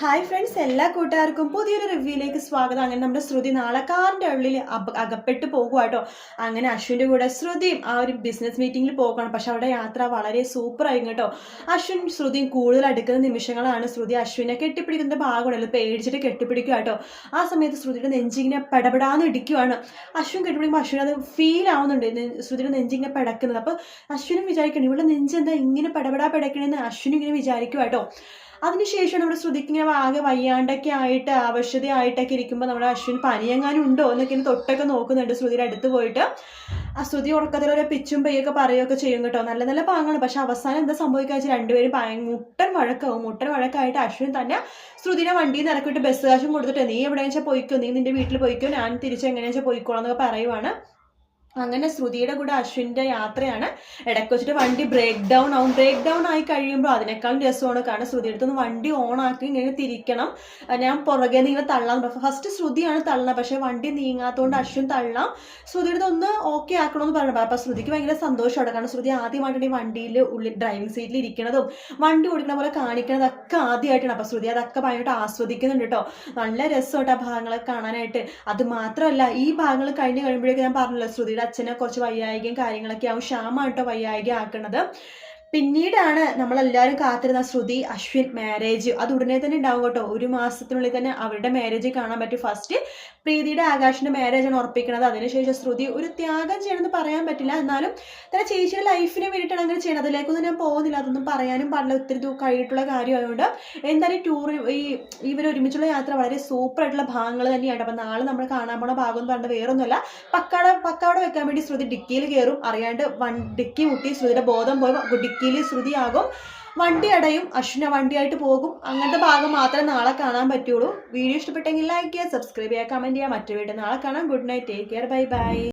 Hi friends എല്ലാ കൂട്ടുകാർക്കും പുതിയൊരു റിവ്യൂയിലേക്ക് സ്വാഗതം. അങ്ങനെ നമ്മുടെ ശ്രുതി നാളെ കാറിന്റെ ഉള്ളിൽ അകപ്പെട്ടു കേട്ടോ അങ്ങനെ അശ്വിന്റെ കൂടെ ശ്രുതിയും ആ ഒരു ബിസിനസ് മീറ്റിങ്ങിൽ പോകണം. പക്ഷെ അവിടെ യാത്ര വളരെ ആയിരുന്നു കേട്ടോ അശ്വിൻ ശ്രുതിയും കൂടുതൽ അടുക്കുന്ന നിമിഷങ്ങളാണ് ശ്രുതി അശ്വിനെ കെട്ടിപ്പിടിക്കുന്ന ഭാഗമുണ്ടല്ലോ പേടിച്ചിട്ട് കെട്ടിപ്പിടിക്കുക കേട്ടോ ആ സമയത്ത് ശ്രുതിയുടെ നെഞ്ചിങ്ങനെ പെടപെടാന്ന് ഇടിക്കുവാണ്. അശ്വിൻ കെട്ടിപ്പിടിക്കുമ്പോൾ അശ്വിൻ അത് ഫീൽ ആവുന്നുണ്ട്. ശ്രുതിയുടെ നെഞ്ചിങ്ങനെ പെടക്കുന്നത്. അപ്പോൾ അശ്വിനും വിചാരിക്കണം ഇവിടെ നെഞ്ചെന്താ ഇങ്ങനെ പെടപെടാ പെടക്കണമെന്ന് അശ്വിനും ഇങ്ങനെ വിചാരിക്കുക കേട്ടോ അതിനുശേഷം നമ്മുടെ ശ്രുതിക്ക് ഇങ്ങനെ ആകെ വയ്യാണ്ടൊക്കെ ആയിട്ട് ആവശ്യതയായിട്ടൊക്കെ ഇരിക്കുമ്പോൾ നമ്മുടെ അശ്വിൻ പനിയെങ്ങാനും ഉണ്ടോ എന്നൊക്കെ തൊട്ടൊക്കെ നോക്കുന്നുണ്ട് ശ്രുതിയുടെ അടുത്ത് പോയിട്ട്. ആ ശ്രുതി ഉറക്കത്തിൽ ഓരോ പിച്ചും പെയ്യൊക്കെ പറയുകയൊക്കെ ചെയ്യും കേട്ടോ. നല്ല നല്ല പാങ്ങാണ്. പക്ഷെ അവസാനം എന്താ സംഭവിക്കുക വെച്ചാൽ രണ്ടുപേരും മുട്ടൻ വഴക്കാവും. മുട്ടൻ വഴക്കായിട്ട് അശ്വിൻ തന്നെ ശ്രുതിനെ വണ്ടിയിൽ നിന്ന് ഇറക്കിയിട്ട് ബസ് കാശും കൊടുത്തിട്ട് നീ എവിടെയാണെന്ന് വെച്ചാൽ പോയിക്കോ? നീ നിന്റെ വീട്ടിൽ പോയിക്കോ? ഞാൻ തിരിച്ച് എങ്ങനെയാണെന്ന് വെച്ചാൽ പോയിക്കോളാം എന്നൊക്കെ പറയുവാണ്. അങ്ങനെ ശ്രുതിയുടെ കൂടെ അശ്വിന്റെ യാത്രയാണ്. ഇടയ്ക്ക് വെച്ചിട്ട് വണ്ടി ബ്രേക്ക് ഡൗൺ ആവും. ബ്രേക്ക് ഡൗൺ ആയി കഴിയുമ്പോൾ അതിനേക്കാളും രസമാണ്. കാരണം ശ്രുതി അടുത്തുനിന്ന് വണ്ടി ഓൺ ആക്കി ഇങ്ങനെ തിരിക്കണം. ഞാൻ പുറകെ നിങ്ങൾ തള്ളാം ഫസ്റ്റ് ശ്രുതിയാണ് തള്ളണം പക്ഷേ വണ്ടി നീങ്ങാത്തതുകൊണ്ട് അശ്വിൻ തള്ളാം. ശ്രുതിയുടെ ഒന്ന് ഓക്കെ ആക്കണമെന്ന് പറഞ്ഞു അപ്പം ശ്രുതിക്ക് ഭയങ്കര സന്തോഷമാണ്. കാരണം ശ്രുതി ആദ്യമായിട്ടാണ് ഈ വണ്ടിയിൽ ഉള്ളിൽ ഡ്രൈവിംഗ് സീറ്റിൽ ഇരിക്കണതും. വണ്ടി ഓടിക്കണ പോലെ കാണിക്കണതൊക്കെ ആദ്യമായിട്ടാണ്. അപ്പം ശ്രുതി അതൊക്കെ ഭയങ്കരമായിട്ട് ആസ്വദിക്കുന്നുണ്ട് കേട്ടോ. നല്ല രസമായിട്ട് ആ ഭാഗങ്ങളൊക്കെ കാണാനായിട്ട്. അത് മാത്രമല്ല ഈ ഭാഗങ്ങൾ കഴിഞ്ഞ് കഴിയുമ്പോഴേക്കും ഞാൻ പറഞ്ഞല്ലോ അച്ഛനെ കുറച്ച് വയ്യായികയും കാര്യങ്ങളൊക്കെ ആവും. ക്ഷാമാണ് കേട്ടോ വയ്യായിക ആക്കണത്. പിന്നീടാണ് നമ്മളെല്ലാവരും കാത്തിരുന്ന ശ്രുതി അശ്വിൻ മാരേജ് അത് ഉടനെ തന്നെ ഉണ്ടാവും കേട്ടോ. ഒരു മാസത്തിനുള്ളിൽ തന്നെ അവരുടെ മാരേജ് കാണാൻ പറ്റും. ഫസ്റ്റ് പ്രീതിയുടെ ആകാശിന്റെ മാരേജ് ആണ് ഉറപ്പിക്കുന്നത്. അതിനുശേഷം ശ്രുതി ഒരു ത്യാഗം ചെയ്യണമെന്ന് പറയാൻ പറ്റില്ല. എന്നാലും തന്റെ ചേച്ചിയുടെ ലൈഫിന് വേണ്ടിയിട്ടാണ് അങ്ങനെ ചെയ്യണം അതിലേക്കൊന്നും ഞാൻ പോകുന്നില്ല. അതൊന്നും പറയാനും പാടില്ല. ഒത്തിരി കഴിഞ്ഞിട്ടുള്ള കാര്യമായതുകൊണ്ട് എന്തായാലും ടൂർ ഈ ഇവർ ഒരുമിച്ചുള്ള യാത്ര വളരെ സൂപ്പർ ആയിട്ടുള്ള ഭാഗങ്ങൾ തന്നെയാണ്. അപ്പം നാളെ നമ്മൾ കാണാൻ പോണ ഭാഗം എന്ന് പറഞ്ഞാൽ വേറൊന്നുമല്ല. പക്കാടെ പക്കാവിടെ വെക്കാൻ വേണ്ടി ശ്രുതി ഡിക്കിയിൽ കയറും അറിയാണ്ട് വൺ ഡിക്കി മുട്ടി ശ്രുതിയുടെ ബോധം പോയി ഡിക്കിയിൽ ശ്രുതിയാകും. വണ്ടി അടയും. അശ്വിന വണ്ടിയായിട്ട് പോകും. അങ്ങനത്തെ ഭാഗം മാത്രമേ നാളെ കാണാൻ പറ്റുള്ളൂ. വീഡിയോ ഇഷ്ടപ്പെട്ടെങ്കിൽ ലൈക്ക് ചെയ്യുക സബ്സ്ക്രൈബ് ചെയ്യുക കമന്റ് ചെയ്യുക. മറ്റു വീട്ടിൽ നാളെ കാണാം. Good night take care bye bye